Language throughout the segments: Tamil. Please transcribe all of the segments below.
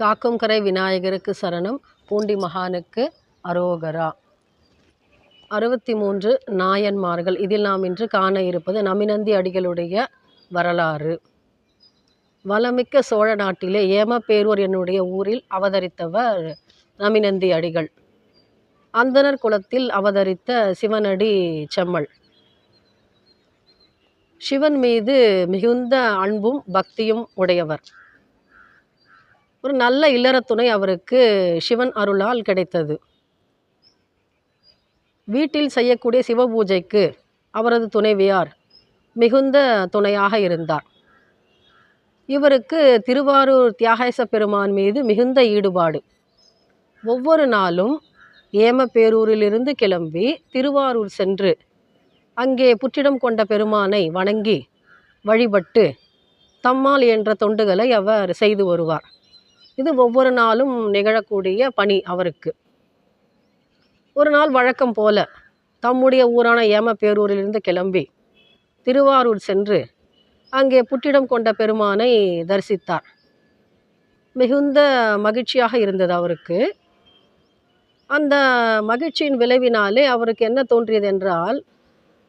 காக்கும் கரை விநாயகருக்கு சரணம். பூண்டி மகானுக்கு அரோகரா. அறுபத்தி மூன்று நாயன்மார்கள். இதில் நாம் இன்று காண இருப்பது நமினந்தி அடிகளுடைய வரலாறு. வளமிக்க சோழ நாட்டிலே ஏமப்பேரூர் என்னுடைய ஊரில் அவதரித்தவர் நமினந்தி அடிகள். அந்தணர் குலத்தில் அவதரித்த சிவனடி செம்மல். சிவன் மீது மிகுந்த அன்பும் பக்தியும் உடையவர். ஒரு நல்ல இல்லற துணை அவருக்கு சிவன் அருளால் கிடைத்தது. வீட்டில் செய்யக்கூடிய சிவ பூஜைக்கு அவரது துணைவியார் மிகுந்த துணையாக இருந்தார். இவருக்கு திருவாரூர் தியாகேச பெருமான் மீது மிகுந்த ஈடுபாடு. ஒவ்வொரு நாளும் ஏமப்பேரூரிலிருந்து கிளம்பி திருவாரூர் சென்று அங்கே புற்றிடம் கொண்ட பெருமானை வணங்கி வழிபட்டு தம்மால் என்ற தொண்டுகளை அவர் செய்து வருவார். இது ஒவ்வொரு நாளும் நிகழக்கூடிய பணி அவருக்கு. ஒரு நாள் வழக்கம் போல தம்முடைய ஊரான ஏமப்பேரூரிலிருந்து கிளம்பி திருவாரூர் சென்று அங்கே புற்றிடம் கொண்ட பெருமானை தரிசித்தார். மிகுந்த மகிழ்ச்சியாக இருந்தது அவருக்கு. அந்த மகிழ்ச்சியின் விளைவினாலே அவருக்கு என்ன தோன்றியது என்றால்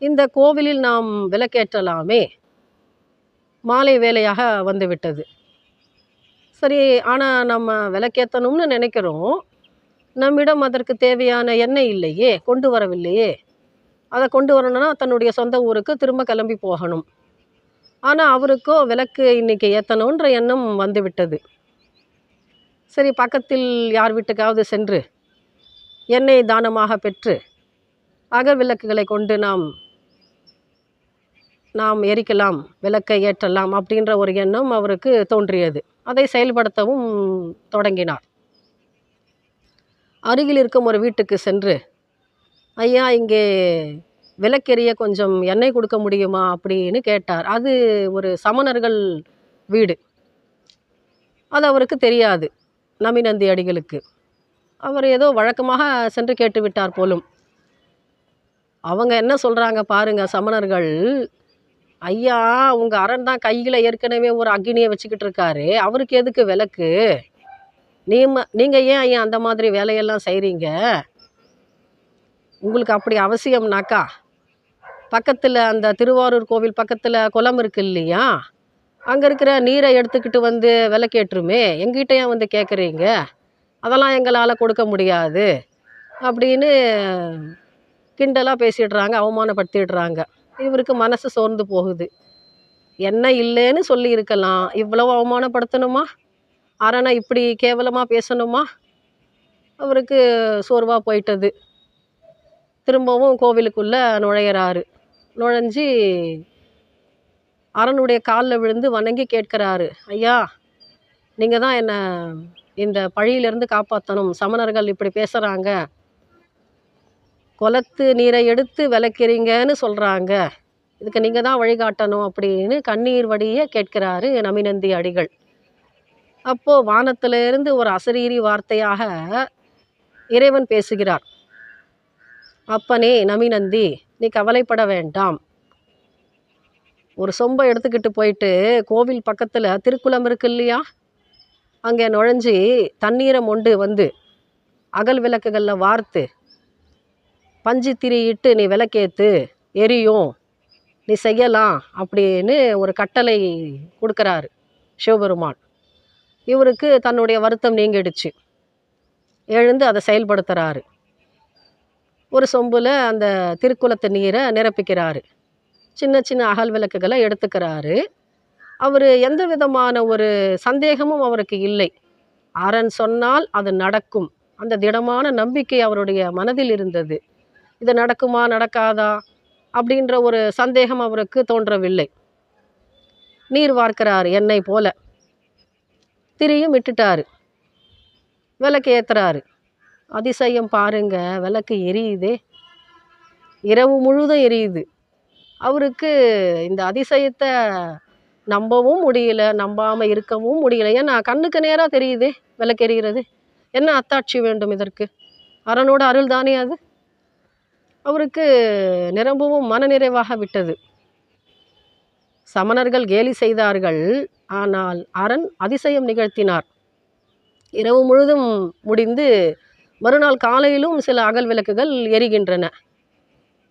இந்த கோவிலில் நாம் விளக்கேற்றலாமே மாலை வேலையாக வந்துவிட்டது. சரி ஆனால் நம்ம விளக்கேற்றணும்னு நினைக்கிறோம். நம்மிடம் அதற்கு தேவையான எண்ணெய் இல்லையே கொண்டு வரவில்லையே. அதை கொண்டு வரணும்னா தன்னுடைய சொந்த ஊருக்கு திரும்ப கிளம்பி போகணும். ஆனால் அவருக்கோ விளக்கு இன்னைக்கு ஏற்றணுன்ற எண்ணம் வந்துவிட்டது. சரி பக்கத்தில் யார் வீட்டுக்காவது சென்று எண்ணெய் தானமாக பெற்று அகல் விளக்குகளை கொண்டு நாம் நாம் எரிக்கலாம் விளக்கை ஏற்றலாம் அப்படின்ற ஒரு எண்ணம் அவருக்கு தோன்றியது. அதை செயல்படுத்தவும் தொடங்கினார். அருகில் இருக்கும் ஒரு வீட்டுக்கு சென்று ஐயா இங்கே விளக்கெரிய கொஞ்சம் எண்ணெய் கொடுக்க முடியுமா? அப்படின்னு கேட்டார். அது ஒரு சமணர்கள் வீடு. அது அவருக்கு தெரியாது நமிநந்தி அடிகளுக்கு. அவர் ஏதோ வழக்கமாக சென்று கேட்டுவிட்டார் போலும். அவங்க என்ன சொல்கிறாங்க பாருங்கள் சமணர்கள் ஐயா உங்கள் அரண் தான் கையில் ஏற்கனவே ஒரு அக்னியை வச்சுக்கிட்டு இருக்காரு. அவருக்கு எதுக்கு விளக்கு? நீம நீங்கள் ஏன் ஐயா அந்த மாதிரி வேலையெல்லாம் செய்கிறீங்க உங்களுக்கு அப்படி அவசியம்னாக்கா பக்கத்தில் அந்த திருவாரூர் கோவில் பக்கத்தில் குளம் இருக்கு இல்லையா? அங்கே இருக்கிற நீரை எடுத்துக்கிட்டு வந்து விளக்கேற்றுமே எங்கிட்ட ஏன் வந்து கேட்குறீங்க அதெல்லாம் எங்களால் கொடுக்க முடியாது. அப்படின்னு கிண்டலாக பேசிடுறாங்க அவமானப்படுத்திடுறாங்க. இவருக்கு மனசு சோர்ந்து போகுது. என்ன இல்லைன்னு சொல்லி இருக்கலாம் இவ்வளவு அவமானப்படுத்தணுமா? அரணை இப்படி கேவலமாக பேசணுமா? அவருக்கு சோர்வாக போயிட்டது. திரும்பவும் கோவிலுக்குள்ளே நுழையிறாரு. நுழைஞ்சி அரணுடைய காலில் விழுந்து வணங்கி கேட்கிறாரு ஐயா நீங்கள் தான் என்னை இந்த பழியிலேருந்து காப்பாற்றணும் சமணர்கள் இப்படி பேசுகிறாங்க குளத்து நீரை எடுத்து விளக்கிறீங்கன்னு சொல்கிறாங்க இதுக்கு நீங்கள் தான் வழிகாட்டணும் அப்படின்னு கண்ணீர் வடிய கேட்கிறாரு நமிநந்தி அடிகள். அப்போது வானத்திலிருந்து ஒரு அசரீரி வார்த்தையாக இறைவன் பேசுகிறார். அப்பனே நமிநந்தி நீ கவலைப்பட வேண்டாம். ஒரு சொம்பை எடுத்துக்கிட்டு போயிட்டு கோவில் பக்கத்தில் திருக்குளம் இருக்கு இல்லையா? அங்கே நுழைஞ்சி தண்ணீரை மொண்டு வந்து அகல் விளக்குகளில் வார்த்து பஞ்சு திரியிட்டு நீ விளக்கேற்று எரியும் நீ செய்யலாம் அப்படின்னு ஒரு கட்டளை கொடுக்குறாரு சிவபெருமான். இவருக்கு தன்னுடைய வருத்தம் நீங்கிடுச்சு. எழுந்து அதை செயல்படுத்துகிறாரு ஒரு சொம்பில் அந்த திருக்குளத்து நீரை நிரப்பிக்கிறாரு. சின்ன சின்ன அகல் விளக்குகளை எடுத்துக்கிறாரு. அவர் எந்த விதமான ஒரு சந்தேகமும் அவருக்கு இல்லை. அரண் சொன்னால் அது நடக்கும். அந்த திடமான நம்பிக்கை அவருடைய மனதில் இருந்தது. இது நடக்குமா நடக்காதா அப்படின்ற ஒரு சந்தேகம் அவருக்கு தோன்றவில்லை. நீர் வார்க்கிறார் என்னை போல. திரியும் விட்டுட்டாரு விளக்கு ஏற்றுறாரு அதிசயம் பாருங்க விளக்கு எரியுதே. இரவு முழுதும் எரியுது. அவருக்கு இந்த அதிசயத்தை நம்பவும் முடியல நம்பாமல் இருக்கவும் முடியல. ஏன்னா கண்ணுக்கு நேராக தெரியுதே விளக்கு எரிகிறது என்ன அத்தாட்சி வேண்டும் இதற்கு? அரணோட அருள் தானே அது? அவருக்கு நிரம்பவும் மனநிறைவாக விட்டது. சமணர்கள் கேலி செய்தார்கள் ஆனால் அரண் அதிசயம் நிகழ்த்தினார். இரவு முழுதும் முடிந்து மறுநாள் காலையிலும் சில அகல் விளக்குகள் எரிகின்றன.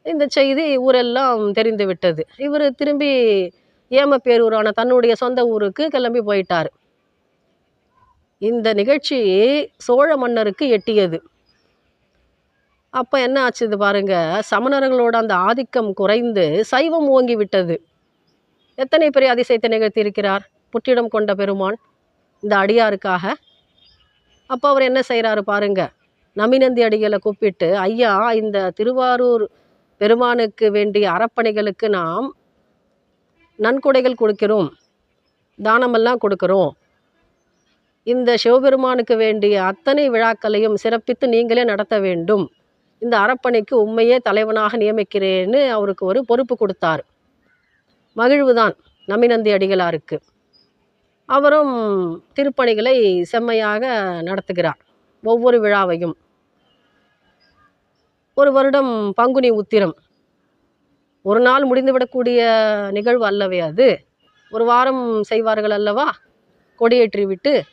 இந்த செய்தி ஊரெல்லாம் தெரிந்துவிட்டது இவர் திரும்பி ஏமப்பேரூரான தன்னுடைய சொந்த ஊருக்கு கிளம்பி போயிட்டார். இந்த நிகழ்ச்சி சோழ மன்னருக்கு எட்டியது. அப்போ என்ன ஆச்சுது பாருங்க. சமணர்களோட அந்த ஆதிக்கம் குறைந்து சைவம் ஓங்கி விட்டது. எத்தனை பெரிய அதிசயத்தை நிகழ்த்தி இருக்கிறார் புற்றிடம் கொண்ட பெருமான் இந்த அடியாருக்காக? அப்போ அவர் என்ன செய்கிறாரு பாருங்க. நமினந்தி அடிகளை கூப்பிட்டு ஐயா இந்த திருவாரூர் பெருமானுக்கு வேண்டிய அறப்பணிகளுக்கு நாம் நன்கொடைகள் கொடுக்கிறோம். தானமெல்லாம் கொடுக்குறோம். இந்த சிவபெருமானுக்கு வேண்டிய அத்தனை விழாக்களையும் சிறப்பித்து நீங்களே நடத்த வேண்டும். இந்த அறப்பணிக்கு உண்மையே தலைவனாக நியமிக்கிறேன்னு அவருக்கு ஒரு பொறுப்பு கொடுத்தார். மகிழ்வுதான் நமினந்தி அடிகளாருக்கு. அவரும் திருப்பணிகளை செம்மையாக நடத்துகிறார் ஒவ்வொரு விழாவையும். ஒரு வருடம் பங்குனி உத்திரம். ஒரு நாள் முடிந்துவிடக்கூடிய நிகழ்வு அல்லவே அது. ஒரு வாரம் செய்வார்கள் அல்லவா? கொடியேற்றி விட்டு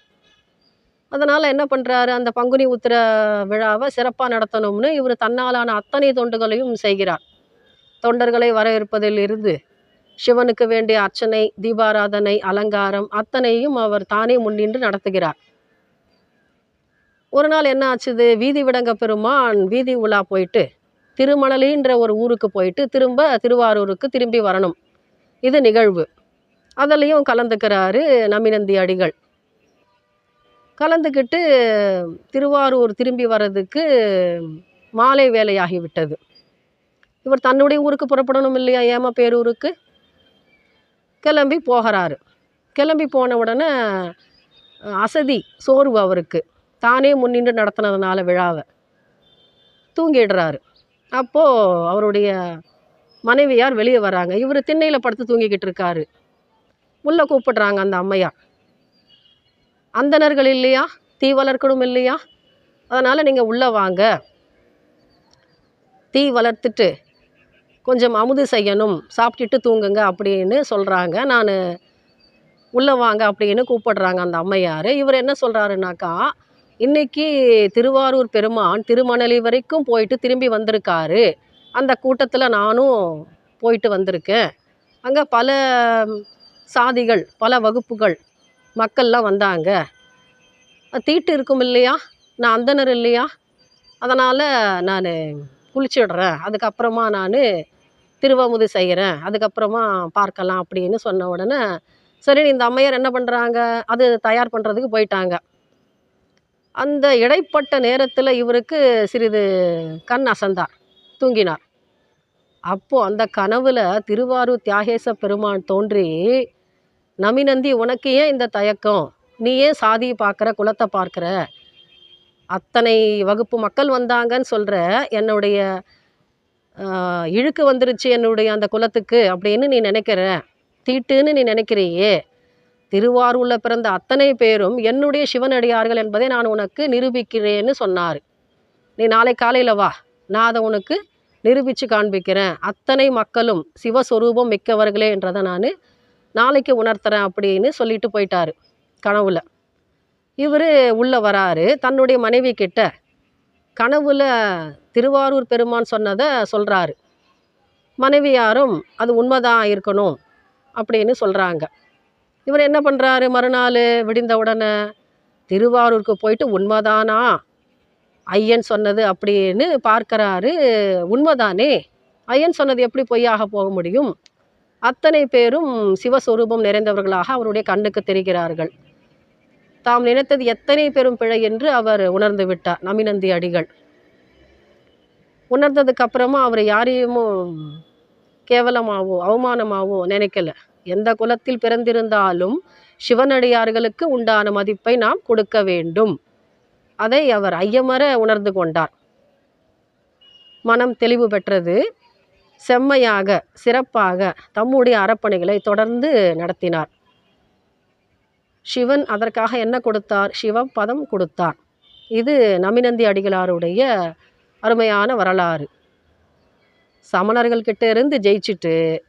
அதனால் என்ன பண்ணுறாரு அந்த பங்குனி உத்திர விழாவை சிறப்பாக நடத்தணும்னு இவர் தன்னாலான அத்தனை தொண்டுகளையும் செய்கிறார். தொண்டர்களை வரவேற்பதில் இருந்து சிவனுக்கு வேண்டிய அர்ச்சனை தீபாராதனை அலங்காரம் அத்தனையும் அவர் தானே முன்னின்று நடத்துகிறார். ஒரு நாள் என்ன ஆச்சுது? வீதி விடங்க பெருமான் வீதி உலா போயிட்டு திருமணலின்ற ஒரு ஊருக்கு போயிட்டு திரும்ப திருவாரூருக்கு திரும்பி வரணும். இது நிகழ்வு. அதுலேயும் கலந்துக்கிறாரு நமினந்தி அடிகள் கலந்துக்கிட்டு திருவாரூர் திரும்பி வர்றதுக்கு மாலை வேலையாகிவிட்டது. இவர் தன்னுடைய ஊருக்கு புறப்படணும் இல்லையா? ஏமா பேரூருக்கு? கிளம்பி போகிறாரு. கிளம்பி போன உடனே அசதி சோர்வு அவருக்கு. தானே முன்னின்று நடத்தினதுனால விழாவை. தூங்கிடுறாரு. அப்போது அவருடைய மனைவியார் வெளியே வராங்க இவர் திண்ணையில் படுத்து தூங்கிக்கிட்டு இருக்காரு. உள்ளே கூப்பிடுறாங்க அந்த அம்மையார். அந்தணர்கள் இல்லையா? தீ வளர்க்கணும் இல்லையா? அதனால் நீங்கள் உள்ளே வாங்க. தீ வளர்த்துட்டு கொஞ்சம் அமுது செய்யணும். சாப்பிட்டுட்டு தூங்குங்க அப்படின்னு சொல்கிறாங்க நான் உள்ளே வாங்க அப்படின்னு கூப்பிடுறாங்க அந்த அம்மையார். இவர் என்ன சொல்கிறாருனாக்கா இன்னைக்கு திருவாரூர் பெருமான் திருமணலி வரைக்கும் போயிட்டு திரும்பி வந்திருக்காரு. அந்த கூட்டத்தில் நானும் போயிட்டு வந்திருக்கேன். அங்கே பல சாதிகள் பல வகுப்புகள் மக்கள்லாம் வந்தாங்க. தீட்டு இருக்கும் இல்லையா? நான் அந்தனர் இல்லையா? அதனால் நான் குளிச்சிடுறேன். அதுக்கப்புறமா நான் திருவாமுது செய்கிறேன். அதுக்கப்புறமா பார்க்கலாம் அப்படின்னு சொன்ன உடனே சரி இந்த அம்மையார் என்ன பண்ணுறாங்க அது தயார் பண்ணுறதுக்கு போயிட்டாங்க. அந்த இடைப்பட்ட நேரத்தில் இவருக்கு சிறிது கண் அசந்தார் தூங்கினார். அப்போது அந்த கனவில் திருவாரூர் தியாகேச பெருமான் தோன்றி நமிநந்தி உனக்கு ஏன் இந்த தயக்கம்? நீ ஏன் சாதியை பார்க்குற குலத்தை பார்க்குற? அத்தனை வகுப்பு மக்கள் வந்தாங்கன்னு சொல்கிற என்னுடைய இழுக்கு வந்துருச்சு என்னுடைய அந்த குலத்துக்கு அப்படின்னு நீ நினைக்கிற? தீட்டுன்னு நீ நினைக்கிறியே? திருவாரூரில் பிறந்த அத்தனை பேரும் என்னுடைய சிவனடியார்கள் என்பதை நான் உனக்கு நிரூபிக்கிறேன்னு சொன்னார். நீ நாளை காலையில் வா. நான் அதை உனக்கு நிரூபித்து காண்பிக்கிறேன். அத்தனை மக்களும் சிவஸ்வரூபம் மிக்கவர்களே என்றதை நான் நாளைக்கு உணர்த்துறேன் அப்படின்னு சொல்லிட்டு போயிட்டாரு கனவுல. இவர் உள்ளே வராரு. தன்னுடைய மனைவி கிட்ட கனவுல திருவாரூர் பெருமான் சொன்னதை சொல்கிறாரு மனைவியாரும் அது உண்மைதான் இருக்கணும் அப்படின்னு சொல்கிறாங்க இவர் என்ன பண்ணுறாரு மறுநாள் விடிந்த உடனே திருவாரூருக்கு போயிட்டு உண்மைதானா? ஐயன் சொன்னது அப்படின்னு பார்க்கறாரு. உண்மைதானே? ஐயன் சொன்னது எப்படி பொய்யாக போக முடியும்? அத்தனை பேரும் சிவஸ்வரூபம் நிறைந்தவர்களாக அவருடைய கண்ணுக்கு தெரிகிறார்கள். தாம் நினைத்தது எத்தனை பெரும் பிழை என்று அவர் உணர்ந்து விட்டார். நமினந்தி அடிகள். உணர்ந்ததுக்கு அப்புறமா அவர் யாரையும் கேவலமாவோ அவமானமாவோ நினைக்கல. எந்த குலத்தில் பிறந்திருந்தாலும் சிவனடியார்களுக்கு உண்டான மதிப்பை நாம் கொடுக்க வேண்டும். அதை அவர் ஐயமர உணர்ந்து கொண்டார். மனம் தெளிவு பெற்றது. செம்மையாக சிறப்பாக தம்முடைய அறப்பணிகளை தொடர்ந்து நடத்தினார். சிவன் அதற்காக என்ன கொடுத்தார்? சிவபதம் கொடுத்தார். இது நமினந்தி அடிகளாருடைய அருமையான வரலாறு. சமணர்கள்கிட்ட இருந்து ஜெயிச்சுட்டு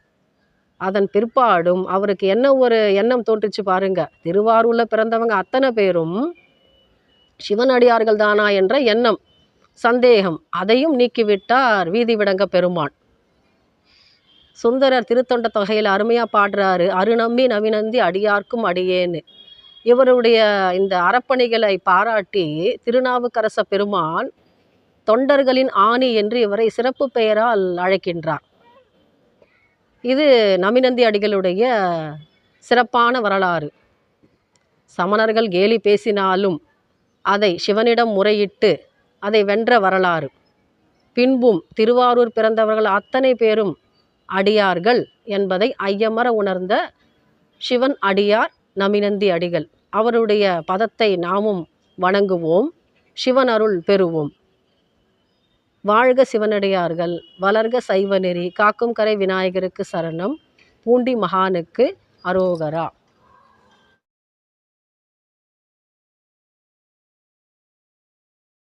அதன் பிற்பாடும் அவருக்கு என்ன ஒரு எண்ணம் தோன்றுச்சு பாருங்க. திருவாரூரில் பிறந்தவங்க அத்தனை பேரும் சிவனடியார்கள் தானா என்ற எண்ணம் சந்தேகம் அதையும் நீக்கிவிட்டார் வீதி விடங்க பெருமான். சுந்தரர் திருத்தொண்ட தொகையில் அருமையாக பாடுறாரு. அருநம்பி நவிநந்தி அடியார்க்கும் அடியேன்னு. இவருடைய இந்த அறப்பணிகளை பாராட்டி திருநாவுக்கரச பெருமான் தொண்டர்களின் ஆணி என்று இவரை சிறப்பு பெயரால் அழைக்கின்றார். இது நவிநந்தி அடிகளுடைய சிறப்பான வரலாறு. சமணர்கள் கேலி பேசினாலும் அதை சிவனிடம் முறையிட்டு அதை வென்ற வரலாறு. பின்பும் திருவாரூர் பிறந்தவர்கள் அத்தனை பேரும் அடியார்கள் என்பதை ஐயமர உணர்ந்த சிவன் அடியார் நமினந்தி அடிகள். அவருடைய பதத்தை நாமும் வணங்குவோம் சிவன் அருள் பெறுவோம். வாழ்க சிவனடியார்கள் வளர்க சைவநெறி காக்கும் கரை விநாயகருக்கு சரணம் பூண்டி மகானுக்கு அரோகரா.